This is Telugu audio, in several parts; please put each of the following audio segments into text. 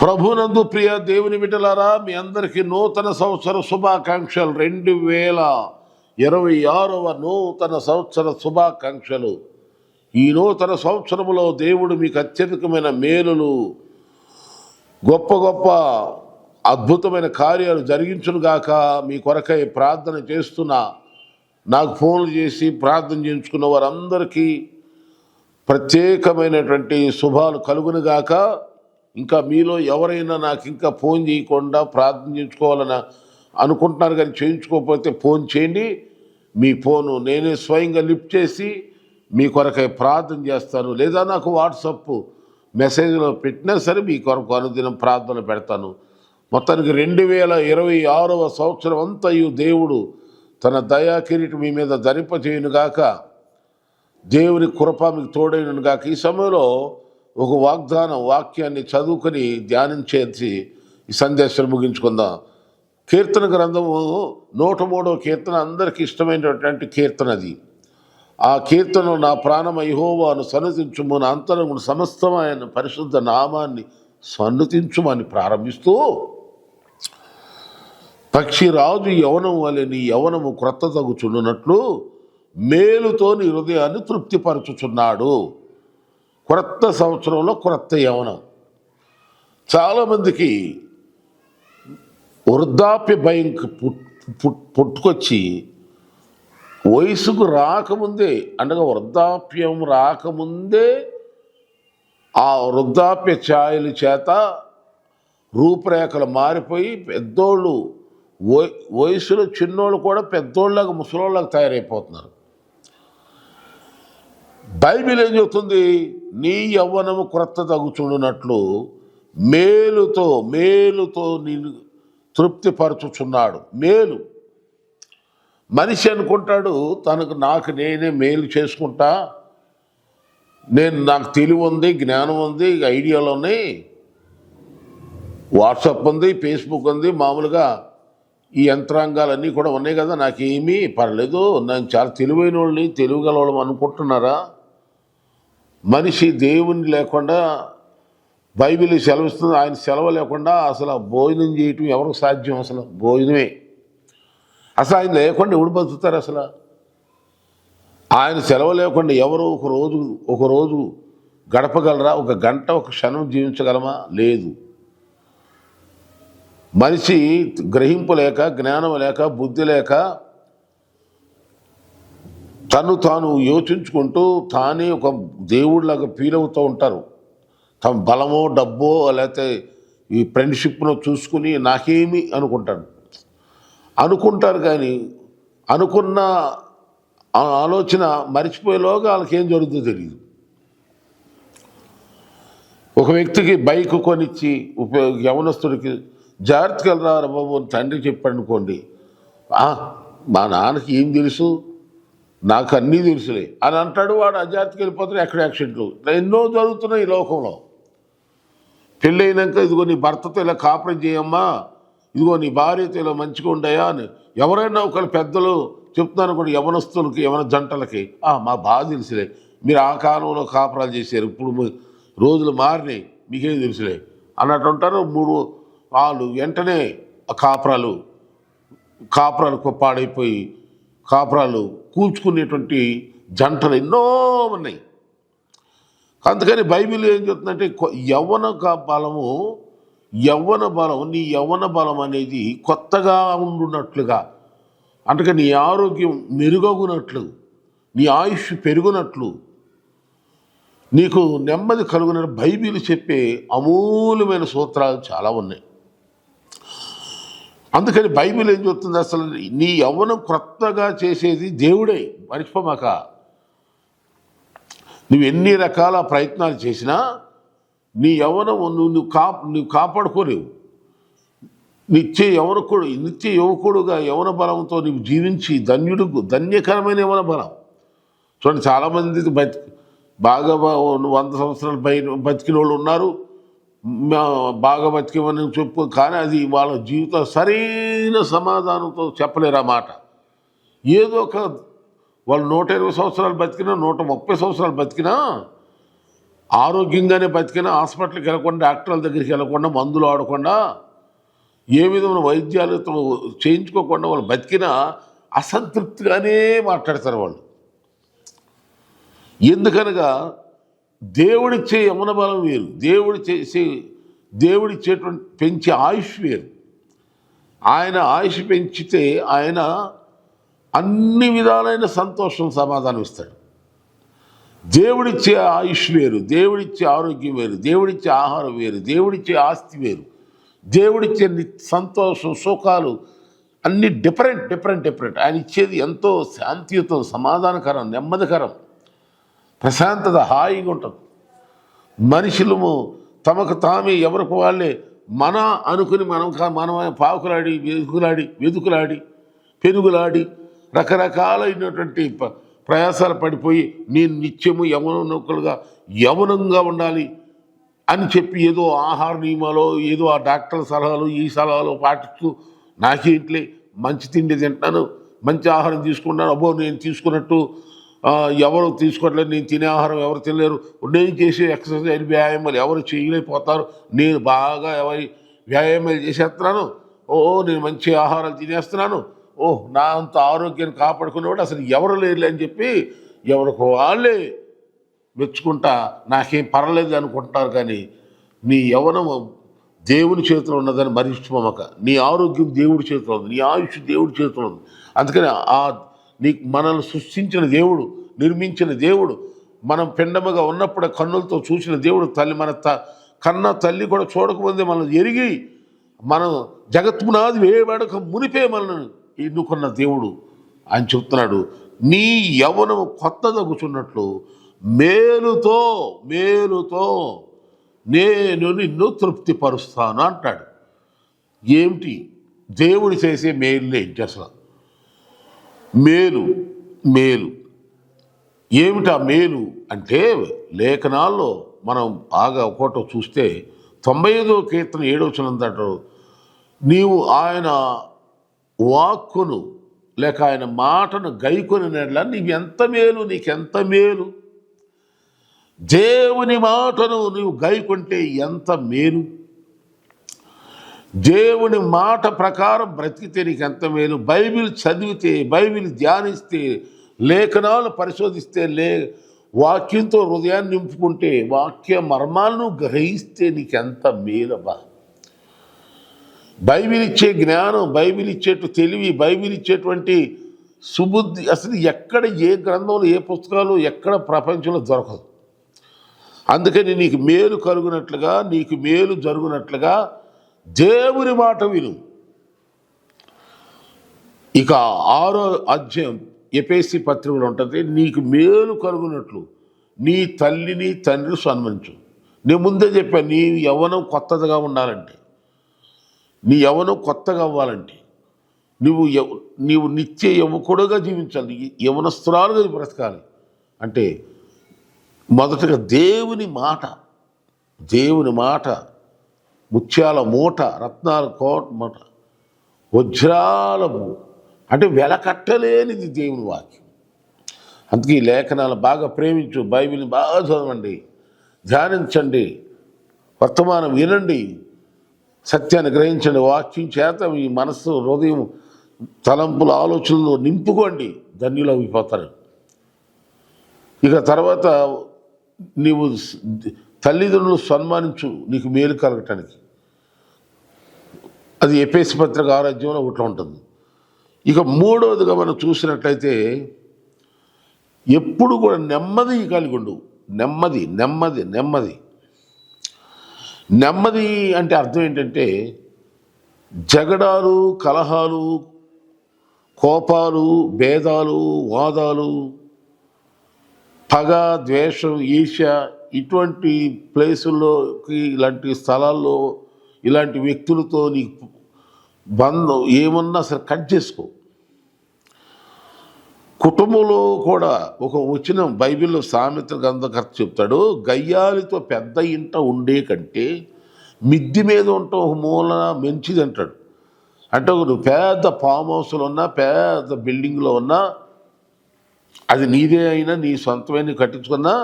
ప్రభునందు ప్రియ దేవుని విటలారా మీ అందరికీ నూతన సంవత్సర శుభాకాంక్షలు. రెండు వేల ఇరవై ఆరవ నూతన సంవత్సర శుభాకాంక్షలు. ఈ నూతన సంవత్సరములో దేవుడు మీకు అత్యధికమైన మేలులు గొప్ప గొప్ప అద్భుతమైన కార్యాలు జరిగించునుగాక మీ కొరకై ప్రార్థన చేస్తున్నా. నాకు ఫోన్లు చేసి ప్రార్థన చేయించుకున్న వారందరికీ ప్రత్యేకమైనటువంటి శుభాలు కలుగునుగాక. ఇంకా మీలో ఎవరైనా నాకు ఇంకా ఫోన్ చేయకుండా ప్రార్థన చేయించుకోవాలని అనుకుంటున్నారు కానీ చేయించుకోకపోతే ఫోన్ చేయండి. మీ ఫోను నేనే స్వయంగా లిఫ్ట్ చేసి మీ కొరకై ప్రార్థన చేస్తాను. లేదా నాకు వాట్సప్ మెసేజ్లో పెట్టినా సరే మీ కొరకు అనుదినం ప్రార్థన పెడతాను. మొత్తానికి రెండు వేల ఇరవై ఆరవ సంవత్సరం అంతయు దేవుడు తన దయా కిరీటం మీ మీద ధరింపజేయునుగాక దేవుని కృప మీకు తోడైనను గాక ఈ సమయంలో ఒక వాగ్దానం వాక్యాన్ని చదువుకొని ధ్యానించేసి ఈ సందేశాన్ని ముగించుకుందాం. కీర్తన గ్రంథము నూట మూడవ కీర్తన అందరికీ ఇష్టమైనటువంటి కీర్తన అది. ఆ కీర్తన నా ప్రాణం అయ్యోవాను సన్నతించుము నా అంతరము సమస్తమైన పరిశుద్ధ నామాన్ని సన్నతించుమని ప్రారంభిస్తూ పక్షి రాజు యవనం వలె నీ యవనము క్రొత్త తగుచుండునట్లు మేలుతో నీ హృదయాన్ని తృప్తిపరచుచున్నాడు. క్రొత్త సంవత్సరంలో క్రొత్త యవనం. చాలామందికి వృద్ధాప్య భయం పుట్టుకొచ్చి వయసుకు రాకముందే అనగా వృద్ధాప్యం రాకముందే ఆ వృద్ధాప్య ఛాయల చేత రూపురేఖలు మారిపోయి పెద్దోళ్ళు వయసులో చిన్నోళ్ళు కూడా పెద్దోళ్ళగా ముసలోళ్ళకి తయారైపోతున్నారు. బైబిల్ ఏం చెబుతుంది? నీ యవ్వనము క్రొత్త తగుచుండునట్లు మేలుతో మేలుతో నేను తృప్తిపరచుచున్నాడు. మేలు. మనిషి అనుకుంటాడు తనకు నాకు నేనే మేలు చేసుకుంటా నేను నాకు తెలివి ఉంది జ్ఞానం ఉంది ఐడియాలు ఉన్నాయి. వాట్సాప్ ఉంది ఫేస్బుక్ ఉంది మామూలుగా ఈ యంత్రాంగాలన్నీ కూడా ఉన్నాయి కదా నాకేమీ పర్లేదు. నేను చాలా తెలివైన వాళ్ళని తెలివిగల వాళ్ళం అనుకుంటున్నారా? మనిషి దేవుని లేకుండా బైబిల్ సెలవిస్తుంది ఆయన సెలవు లేకుండా అసలు భోజనం చేయటం ఎవరికి సాధ్యం అసలు? భోజనమే. అసలు ఆయన లేకుండా ఎవడు బతుకుతారు అసలు? ఆయన సెలవు లేకుండా ఎవరు ఒక రోజు ఒక రోజు గడపగలరా? ఒక గంట ఒక క్షణం జీవించగలమా? లేదు. మనిషి గ్రహింపు లేక జ్ఞానం లేక బుద్ధి లేక తను తాను యోచించుకుంటూ తానే ఒక దేవుడిలాగా ఫీల్ అవుతూ ఉంటారు. తమ బలమో డబ్బో లేకపోతే ఈ ఫ్రెండ్షిప్ను చూసుకుని నాకేమి అనుకుంటాడు. అనుకుంటారు కానీ అనుకున్న ఆ ఆలోచన మర్చిపోయేలోగా వాళ్ళకి ఏం జరుగుతుందో తెలియదు ఒక వ్యక్తికి బైక్ కొనిచ్చి ఉపయోగ యవనస్తుడికి జాగ్రత్తగా వెళ్ళరా బాబు అని తండ్రి చెప్పాడు అనుకోండి. మా నాన్నకి ఏం తెలుసు? నాకు అన్నీ తెలుసులే. అని అంటాడు వాడు అజాతికి వెళ్ళిపోతాడు ఎక్కడ యాక్సిడెంట్లు ఎన్నో జరుగుతున్నాయి ఈ లోకంలో. పెళ్ళైనాక ఇదిగో నీ భర్తతో ఇలా కాపురం చేయమ్మా ఇదిగో నీ భార్యతో ఇలా మంచిగా ఉండయా అని ఎవరైనా ఒకరు పెద్దలు చెప్తున్నాను కూడా యవనస్తులకి యవన జంటలకి. "ఆ, మా బాగా తెలుసులే. మీరు ఆ కాలంలో కాపురాలు చేశారు ఇప్పుడు రోజులు మారినాయి మీకేం తెలుసులే. అన్నట్టు ఉంటారు మూడు వాళ్ళు వెంటనే ఆ కాపురాలు కాపురాలు పాడైపోయి కాపురాలు కూల్చుకునేటువంటి జంటలు ఎన్నో ఉన్నాయి. అందుకని బైబిల్ ఏం చెప్తుందంటే కొ- యవ్వన బలము యవ్వన బలం నీ యవ్వన బలం అనేది కొత్తగా ఉండున్నట్లుగా అంటే నీ ఆరోగ్యం మెరుగగునట్లు నీ ఆయుష్ పెరుగునట్లు. నీకు నెమ్మది కలుగునట్టు బైబిల్ చెప్పే అమూల్యమైన సూత్రాలు చాలా ఉన్నాయి. అందుకని బైబిల్ ఏం చెప్తుంది అసలు? నీ యవ్వనం క్రొత్తగా చేసేది దేవుడే. మర్చిపోమాక. నువ్వు ఎన్ని రకాల ప్రయత్నాలు చేసినా నీ యవ్వనం నువ్వు నువ్వు కా నువ్వు కాపాడుకోలేవు. నిత్య యవనకుడు నిత్య యువకుడుగా యవన బలంతో నువ్వు జీవించి ధన్యుడు ధన్యకరమైన యవన బలం. చూడండి చాలామంది బతి బాగా వంద సంవత్సరాలు బయట బతికిన వాళ్ళు ఉన్నారు. బాగా బతికేమని చెప్పు కానీ అది వాళ్ళ జీవితం సరైన సమాధానంతో చెప్పలేరు ఆ మాట? ఏదో ఒక వాళ్ళు నూట ఇరవై సంవత్సరాలు బతికినా నూట ముప్పై సంవత్సరాలు బతికినా ఆరోగ్యంగానే బతికినా హాస్పిటల్కి వెళ్ళకుండా డాక్టర్ల దగ్గరికి వెళ్ళకుండా మందులు ఆడకుండా ఏ విధమైన వైద్యాలతో చేయించుకోకుండా వాళ్ళు బతికినా అసంతృప్తిగానే మాట్లాడతారు వాళ్ళు. ఎందుకనగా దేవుడిచ్చే యమున బలం వేరు. దేవుడి చేసే దేవుడిచ్చేటువంటి పెంచే ఆయుష్ వేరు. ఆయన ఆయుష్ పెంచితే ఆయన అన్ని విధాలైన సంతోషం సమాధానం ఇస్తాడు. దేవుడిచ్చే ఆయుష్ వేరు దేవుడిచ్చే ఆరోగ్యం వేరు దేవుడిచ్చే ఆహారం వేరు దేవుడిచ్చే ఆస్తి వేరు. దేవుడిచ్చే ని- సంతోషం సుఖాలు అన్ని డిఫరెంట్ డిఫరెంట్ డిఫరెంట్. ఆయన ఇచ్చేది ఎంతో శాంతియుతం సమాధానకరం నెమ్మదికరం. ప్రశాంతత హాయిగా ఉంటుంది. మనుషులము తమకు తామే ఎవరికి వాళ్ళే. మన అనుకుని మనం మనమే పాకులాడి వెతుకులాడి వెతుకులాడి పెనుగులాడి రకరకాలైనటువంటి ప్రయాసాలు పడిపోయి నేను నిత్యము యవనకులుగా యవనంగా ఉండాలి అని చెప్పి ఏదో ఆహార నియమాలు ఏదో ఆ డాక్టర్ సలహాలు ఈ సలహాలు పాటిస్తూ నాకేంట్లే మంచి తిండి తింటున్నాను మంచి ఆహారం తీసుకుంటాను అబ్బో నేను తీసుకున్నట్టు ఎవరు తీసుకోవట్లేదు నేను తినే ఆహారం ఎవరు తినలేరు. నేను చేసే ఎక్సర్సైజ్ వ్యాయామాలు ఎవరు చేయలేకపోతారు. నేను బాగా ఎవరి వ్యాయామాలు చేసేస్తున్నాను. ఓ నేను మంచి ఆహారాలు తినేస్తున్నాను. ఓ నా అంత ఆరోగ్యాన్ని కాపాడుకునేవాడు అసలు ఎవరు లేరులే అని చెప్పి ఎవరికి వాళ్ళే మెచ్చుకుంటా నాకేం పర్లేదు అనుకుంటున్నారు కానీ నీ యవనము దేవుని చేతిలో ఉన్నదని మరిష్టమక నీ ఆరోగ్యం దేవుడి చేతిలో ఉంది. నీ ఆయుష్ దేవుడి చేతిలో ఉంది. అందుకని ఆ నీకు మనల్ని సృష్టించిన దేవుడు నిర్మించిన దేవుడు మనం పిండముగా ఉన్నప్పుడు కన్నులతో చూసిన దేవుడు తల్లి మన త కన్న తల్లి కూడా చూడకముందే మనం ఎరిగి మనం జగత్మునాది వేయబడక మునిపే మనల్ని ఎన్నుకున్న దేవుడు ఆయన చెప్తున్నాడు. నీ యవనము కొత్త తగ్గుచున్నట్లు మేలుతో మేలుతో నేను నిన్ను తృప్తిపరుస్తాను అంటాడు. ఏమిటి? దేవుడు చేసే మేలు ఏంటి అసలు మేలు మేలు. ఏమిటా మేలు అంటే లేఖనాల్లో మనం బాగా ఒకటో చూస్తే తొంభై ఐదో కీర్తన ఏడవచనంతటో నీవు ఆయన వాక్కును లేక ఆయన మాటను గైకొని నెడల నీవు ఎంత మేలు నీకెంత మేలు? దేవుని మాటను నీవు గైకుంటే ఎంత మేలు? దేవుని మాట ప్రకారం బ్రతికితే నీకు ఎంత మేలు? బైబిల్ చదివితే బైబిల్ ధ్యానిస్తే లేఖనాలు పరిశోధిస్తే లే వాక్యంతో హృదయాన్ని నింపుకుంటే వాక్య మర్మాలను గ్రహిస్తే నీకెంత మేలబ్బా? బైబిల్ ఇచ్చే జ్ఞానం బైబిల్ ఇచ్చేటు తెలివి బైబిల్ ఇచ్చేటువంటి సుబుద్ధి అసలు ఎక్కడ ఏ గ్రంథంలో ఏ పుస్తకాలు ఎక్కడ ప్రపంచంలో దొరకదు. అందుకని నీకు మేలు కలుగునట్లుగా నీకు మేలు జరుగునట్లుగా దేవుని మాట విను. ఇక ఆరో అధ్యాయం ఎపేసి పత్రికలు ఉంటుంది నీకు మేలు కలుగునట్లు నీ తల్లిని తండ్రిని సన్మనించు. నేను ముందే చెప్పాను నీ యవ్వనం కొత్తదిగా ఉండాలంటే. నీ యవనం కొత్తగా అవ్వాలంటే. నువ్వు యవ నీవు నిత్య యవకుడుగా జీవించాలి యవనస్తురాలుగా బ్రతకాలి. అంటే మొదటగా దేవుని మాట దేవుని మాట ముత్యాల మూట రత్నాల కోట మూట వజ్రాలము అంటే వెలకట్టలేనిది దేవుని వాక్యం. అందుకే ఈ లేఖనాలు బాగా ప్రేమించు బైబిల్ని బాగా చదవండి ధ్యానించండి వర్తమానం వినండి సత్యాన్ని గ్రహించండి వాక్యం చేత మీ మనస్సు హృదయం తలంపుల ఆలోచనలు నింపుకోండి ధన్యులు అయిపోతారు. ఇక తర్వాత నీవు తల్లిదండ్రులు సన్మానించు నీకు మేలు కలగటానికి. అది ఎపేసి పత్రిక ఆరాధ్యంలో ఒకటి ఉంటుంది. ఇక మూడవదిగా మనం చూసినట్లయితే ఎప్పుడు కూడా నెమ్మది కలిగి ఉండు నెమ్మది నెమ్మది నెమ్మది. నెమ్మది అంటే అర్థం ఏంటంటే జగడాలు కలహాలు కోపాలు భేదాలు వాదాలు పగ ద్వేషం ఈర్ష్య ఇటువంటి ప్లేసుల్లోకి ఇలాంటి స్థలాల్లో ఇలాంటి వ్యక్తులతో నీకు బంధం ఏమన్నా సరే కట్ చేసుకో. కుటుంబంలో కూడా ఒక వచ్చిన బైబిల్లో సామెత గ్రంథకర్త చెప్తాడు గయ్యాలితో పెద్ద ఇంట ఉండే కంటే మిద్ది మీద ఉండటం ఒక మూలన మంచిది అంటాడు. అంటే ఒక నువ్వు పెద్ద ఫామ్ హౌస్లో ఉన్నా పెద్ద బిల్డింగ్లో ఉన్నా అది నీదే అయినా నీ సొంతమైన కట్టించుకున్నా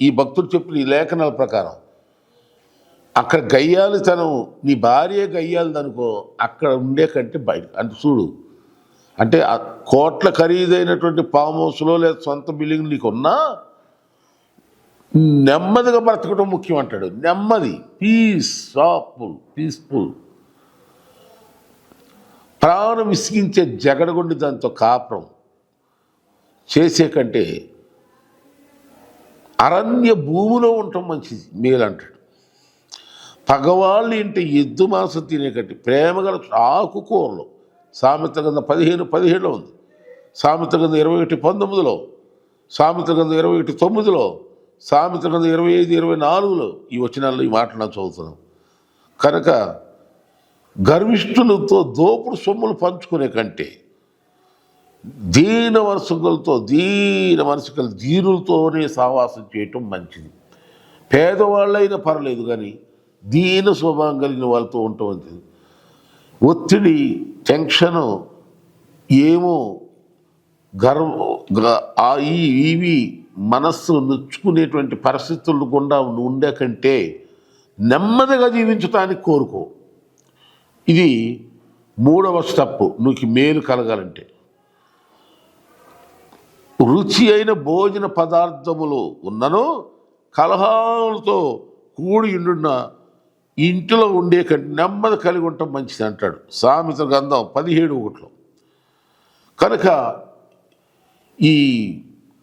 ఈ భక్తుడు చెప్పిన ఈ లేఖనాల ప్రకారం. అక్కడ గయ్యాలితనం నీ భార్య గయ్యాలిదనుకో అక్కడ ఉండే కంటే బయట. అంటే చూడు అంటే ఆ కోట్ల ఖరీదైనటువంటి ఫామ్ హౌస్లో లేదా సొంత బిల్డింగ్ నీకు ఉన్నా నెమ్మదిగా బ్రతకడం ముఖ్యం అంటాడు. నెమ్మది పీస్ సాఫుల్ పీస్ఫుల్ ప్రాణం విసిగించే జగడగొండి దాంతో కాపురం చేసే కంటే అరణ్య భూమిలో ఉండటం మంచిది మేలు అంటాడు పగవాళ్ళు ఇంటి ఎద్దు మాంసం తినే ప్రేమగల ఆకుకూరలు సామెత కింద పదిహేను పదిహేడులో ఉంది. సామెత కింద ఇరవై ఒకటి పంతొమ్మిదిలో సామెత కింద ఇరవై ఒకటి తొమ్మిదిలో సామెత కింద ఇరవై ఐదు ఇరవై నాలుగులో ఈ వచనాల్లో ఈ మాటలు నాకు చదువుతున్నాం కనుక గర్విష్ఠులతో దోపుడు సొమ్ములు పంచుకునే కంటే దీన మనసుకలతో దీన మనసుకలు దీనులతోనే సహవాసం చేయటం మంచిది. పేదవాళ్ళైనా పర్లేదు కానీ దీన స్వభావం కలిగిన వాళ్ళతో ఉండటం మంచిది. ఒత్తిడి టెన్షను ఏమో గర్వ ఆ ఈ ఇవి మనస్సు నొచ్చుకునేటువంటి పరిస్థితులు గుండా ఉండే కంటే నెమ్మదిగా జీవించటానికి కోరుకో. ఇది మూడవ స్టెప్ నీకు మేలు కలగాలంటే. రుచి అయిన భోజన పదార్థములు ఉన్నను కలహాలతో కూడి ఉండున్న ఇంటిలో ఉండే కంటే నెమ్మది కలిగి ఉండటం మంచిది అంటాడు సామెత గంధం పదిహేడు ఒకటిలో. కనుక ఈ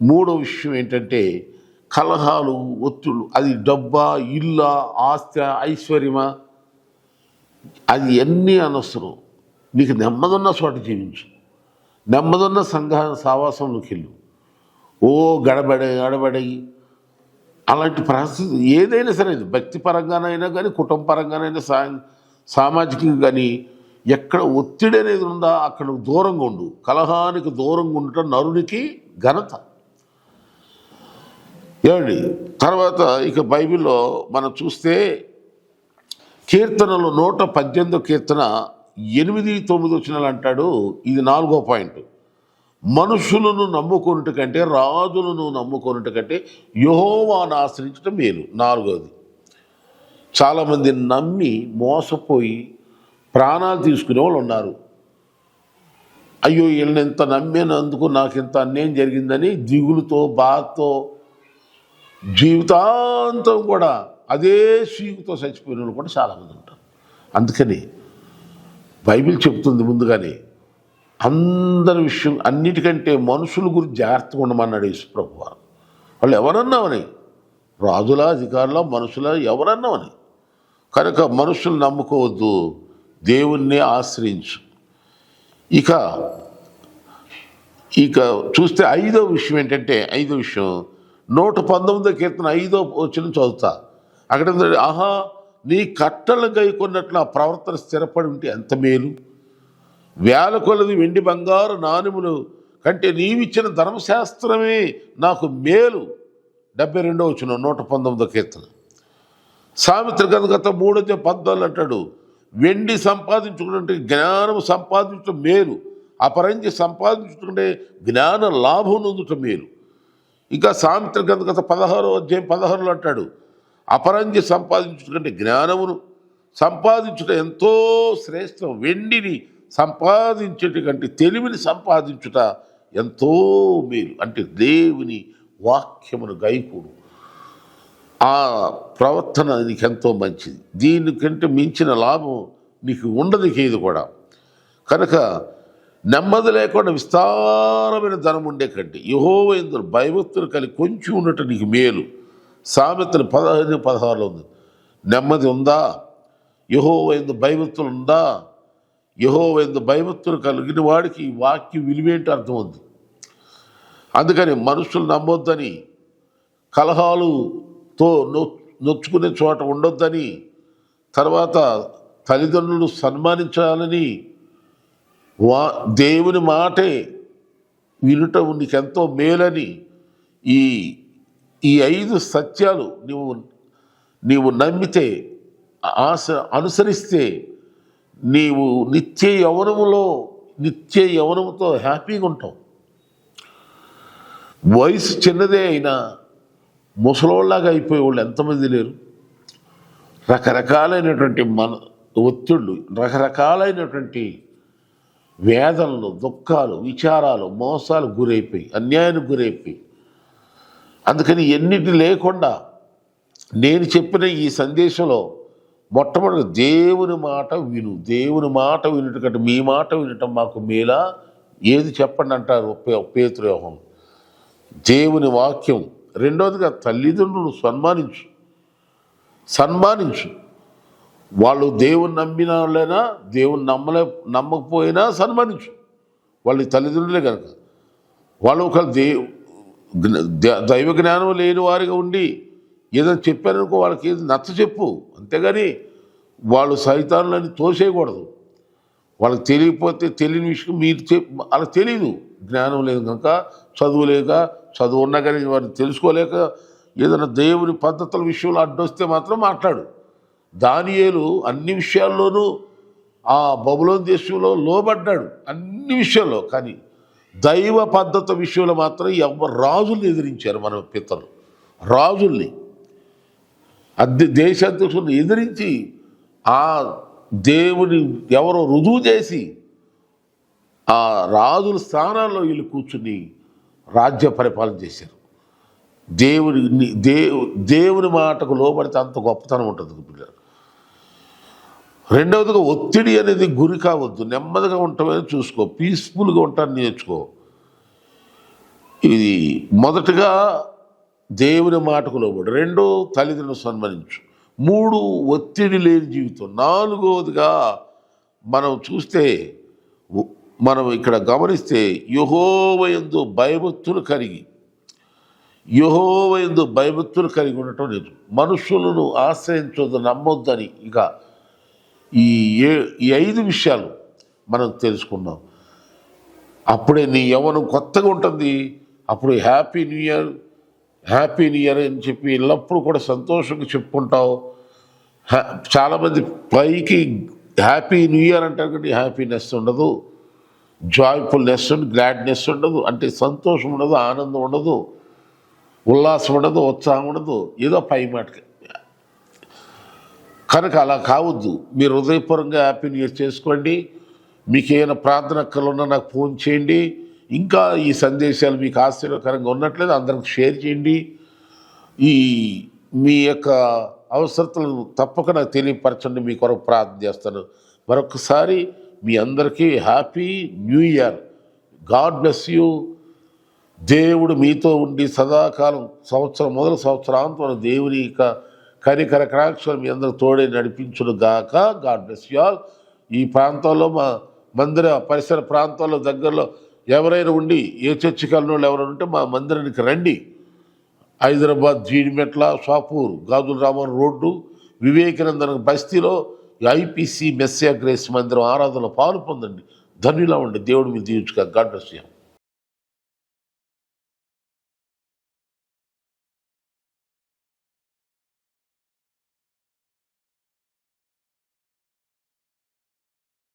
మూడో విషయం ఏంటంటే కలహాలు ఒత్తులు అది డబ్బా ఇల్లా ఆస్తి ఐశ్వర్యమా? అది ఎన్ని అనవసరం. నీకు నెమ్మదున్న చోట జీవించు. నెమ్మదున్న సంఘ సావాసంలోకి వెళ్ళు. ఓ గడబడే గడబడి అలాంటి పరిస్థితి ఏదైనా సరే భక్తి పరంగానైనా కానీ కుటుంబ పరంగానైనా సా సామాజికంగా కానీ ఎక్కడ ఒత్తిడి అనేది ఉందా అక్కడ దూరంగా ఉండు. కలహానికి దూరంగా ఉండటం నరునికి ఘనత. ఏమండి? తర్వాత ఇక బైబిల్లో మనం చూస్తే కీర్తనలో నూట పద్దెనిమిదో కీర్తన ఎనిమిది తొమ్మిది వచ్చినాలు అంటాడు. ఇది నాలుగో పాయింట్. మనుషులను నమ్ముకొనుట కంటే రాజులను నమ్ముకొనుట కంటే యహోవాను ఆశ్రయించడం మేలు. నాలుగోది చాలామంది నమ్మి మోసపోయి ప్రాణాలు తీసుకునే వాళ్ళు ఉన్నారు. అయ్యో వీళ్ళని ఎంత నమ్మినందుకు నాకు ఇంత అన్యాయం జరిగిందని దిగులుతో బాధతో జీవితాంతం కూడా అదే సీకుతో చచ్చిపోయిన వాళ్ళు కూడా చాలామంది ఉంటారు. అందుకని బైబిల్ చెబుతుంది ముందుగానే అందరి విషయం అన్నిటికంటే మనుషుల గురించి జాగ్రత్తగా ఉండమన్నాడు యేసుప్రభు వారు వాళ్ళు ఎవరన్నామని రాజుల అధికారుల మనుషుల ఎవరన్నామని కనుక మనుషులు నమ్ముకోవద్దు దేవుణ్ణి ఆశ్రయించు. ఇక ఇక చూస్తే ఐదో విషయం ఏంటంటే ఐదో విషయం నూట పంతొమ్మిదో కీర్తన ఐదో వచ్చిన చదువుతా. అక్కడ ఆహా నీ కట్టలు గైకొన్నట్లు ఆ ప్రవర్తన స్థిరపడి ఉంటే ఎంత మేలు? వేల కొలది వెండి బంగారు నాణెములు కంటే నీవిచ్చిన ధర్మశాస్త్రమే నాకు మేలు. డెబ్బై రెండో వచ్చిన నూట పంతొమ్మిదో కీర్తన. సామిత్ర గత మూడో పంతొమ్మిది అంటాడు వెండి సంపాదించుకుంటే జ్ఞానం సంపాదించడం మేలు. అపరంజి సంపాదించుకుంటే జ్ఞాన లాభం నొందుట మేలు. ఇంకా సామిత్ర గత పదహారో అధ్యాయం పదహారులో అంటాడు అపరంజి సంపాదించుకుంటే జ్ఞానమును సంపాదించుట ఎంతో శ్రేష్టం. వెండిని సంపాదించుట కంటే తెలివిని సంపాదించుట ఎంతో మేలు. అంటే దేవుని వాక్యమును గైకుడు ఆ ప్రవర్తన నీకు ఎంతో మంచిది. దీనికంటే మించిన లాభం నీకు ఉండదు ఏది కూడా. కనుక నెమ్మది లేకుండా విస్తారమైన ధనం ఉండే కంటే యహోవేంద్రుడు భయభక్తులు కలిగి కొంచెం ఉండటం నీకు మేలు. సామెతలు పదహైదు పదహారులో ఉంది. నెమ్మది ఉందా? యహోవేందు భయభక్తులు ఉందా? యహోవేందు భయభక్తులు కలిగిన వాడికి ఈ వాక్యం విలువేంటి అర్థం అందుకని మనుషులు నమ్మొద్దని కలహాలుతో నొ నొచ్చుకునే చోట ఉండొద్దని తర్వాత తల్లిదండ్రులు సన్మానించాలని వా దేవుని మాటే వినుట నీకెంతో మేలని ఈ ఈ ఐదు సత్యాలు నీవు నీవు నమ్మితే ఆశ అనుసరిస్తే నీవు నిత్య యవనములో నిత్య యవనముతో హ్యాపీగా ఉంటావు. వయసు చిన్నదే అయినా ముసలోళ్ళలాగా అయిపోయే వాళ్ళు ఎంతమంది లేరు. రకరకాలైనటువంటి మన ఒత్తిళ్ళు రకరకాలైనటువంటి వేదనలు దుఃఖాలు విచారాలు మోసాలు గురైపోయి అన్యాయానికి గురైపోయి. అందుకని ఎన్నిటి లేకుండా నేను చెప్పిన ఈ సందేశంలో మొట్టమొదటి దేవుని మాట విను. దేవుని మాట వినుటకంటే మీ మాట వినటం మాకు మేలా. ఏది చెప్పండి అంటారు పే- పేతురేహం దేవుని వాక్యం. రెండవదిగా తల్లిదండ్రులు సన్మానించు. సన్మానించు. వాళ్ళు దేవుని నమ్మిన వాళ్ళైనా దేవుని నమ్మలే నమ్మకపోయినా సన్మానించు. వాళ్ళ తల్లిదండ్రులే కనుక వాళ్ళు ఒక దే దైవ జ్ఞానం లేని వారిగా ఉండి ఏదైనా చెప్పారనుకో వాళ్ళకి ఏది నచ్చ చెప్పు. అంతేగాని వాళ్ళు సైతాన్లని తోసేయకూడదు. వాళ్ళకి తెలియకపోతే తెలియని విషయం మీరు చెప్ వాళ్ళకి తెలియదు జ్ఞానం లేదు కనుక చదువు లేక చదువు ఉన్నా కానీ వారిని తెలుసుకోలేక ఏదైనా దేవుని పద్ధతుల విషయంలో అడ్డొస్తే మాత్రం మాట్లాడు. దానియేలు అన్ని విషయాల్లోనూ ఆ బబులోని దేశంలో లోబడ్డాడు. అన్ని విషయాల్లో కానీ దైవ పద్ధతి విషయంలో మాత్రం ఎవరు రాజుల్ని ఎదిరించారు మన పితలు రాజుల్ని. అద్దె దేశాధ్యక్షులను ఎదిరించి ఆ దేవుని ఎవరో రుజువు చేసి ఆ రాజుల స్థానాల్లో వీళ్ళు కూర్చుని రాజ్య పరిపాలన చేశారు. దేవుని దేవు దేవుని మాటకు లోబడితే అంత గొప్పతనం ఉంటుంది పిల్లలు. రెండవదిగా ఒత్తిడి అనేది గురి కావద్దు. నెమ్మదిగా ఉంటామని చూసుకో. పీస్ఫుల్గా ఉంటాను నేర్చుకో. ఇది మొదటగా దేవుని మాటకు లోబడు. రెండో తల్లిదండ్రులు సన్మానించు మూడు ఒత్తిడి లేని జీవితం. నాలుగవదిగా మనం చూస్తే మనం ఇక్కడ గమనిస్తే యహోవయందు భయభక్తులు కలిగి యహోవయందు భయభక్తులు కలిగి ఉండటం లేదు. మనుషులను ఆశ్రయించొద్దు నమ్మొద్దని ఇక ఈ ఏ ఈ ఐదు విషయాలు మనం తెలుసుకున్నాం. అప్పుడే నీ యవ్వనం కొత్తగా ఉంటుంది. అప్పుడు happy new year happy new year అని చెప్పి ఎల్లప్పుడూ కూడా సంతోషంగా చెప్పుకుంటావు. హ్యా- చాలామంది పైకి హ్యాపీ న్యూ ఇయర్ అంటారు కానీ హ్యాపీనెస్ ఉండదు. జాయ్ఫుల్నెస్ గ్లాడ్నెస్ ఉండదు. అంటే సంతోషం ఉండదు ఆనందం ఉండదు. ఉల్లాసం ఉండదు ఉత్సాహం ఉండదు. ఏదో పై మాటకి. కనుక అలా కావద్దు. మీరు హృదయపూర్వకంగా హ్యాపీ న్యూ ఇయర్ చేసుకోండి. మీకు ఏమైనా ప్రార్థన అక్కర్లున్నా నాకు ఫోన్ చేయండి. ఇంకా ఈ సందేశాలు మీకు ఆశ్చర్యకరంగా ఉన్నట్లేదు అందరికి షేర్ చేయండి. ఈ మీ యొక్క అవసరతలను తప్పక నాకు తెలియపరచండి. మీ కొరకు ప్రార్థన చేస్తాను. మరొకసారి మీ అందరికీ happy new year. God bless you. దేవుడు మీతో ఉండి సదాకాలం సంవత్సరం మొదలు సంవత్సరాంతం దేవుని యొక్క కనికర కరాక్షలు మీ అందరూ తోడే నడిపించును గాక. God bless you all. ఈ ప్రాంతంలో మా మందిర పరిసర ప్రాంతాల్లో దగ్గరలో ఎవరైనా ఉండి ఏ చర్చి వాళ్ళు ఎవరైనా ఉంటే మా మందిరానికి రండి. హైదరాబాద్ జీడిమెట్ల షాపూర్ గాజుల రామన్ రోడ్డు వివేకానంద బస్తీలో ఐపీసీ మెస్సియా గ్రేస్ మందిరం ఆరాధనలో పాలు పొందండి. ధన్యులా ఉండి దేవుడు మీ దీవించుగా గాడ్ బ్లెస్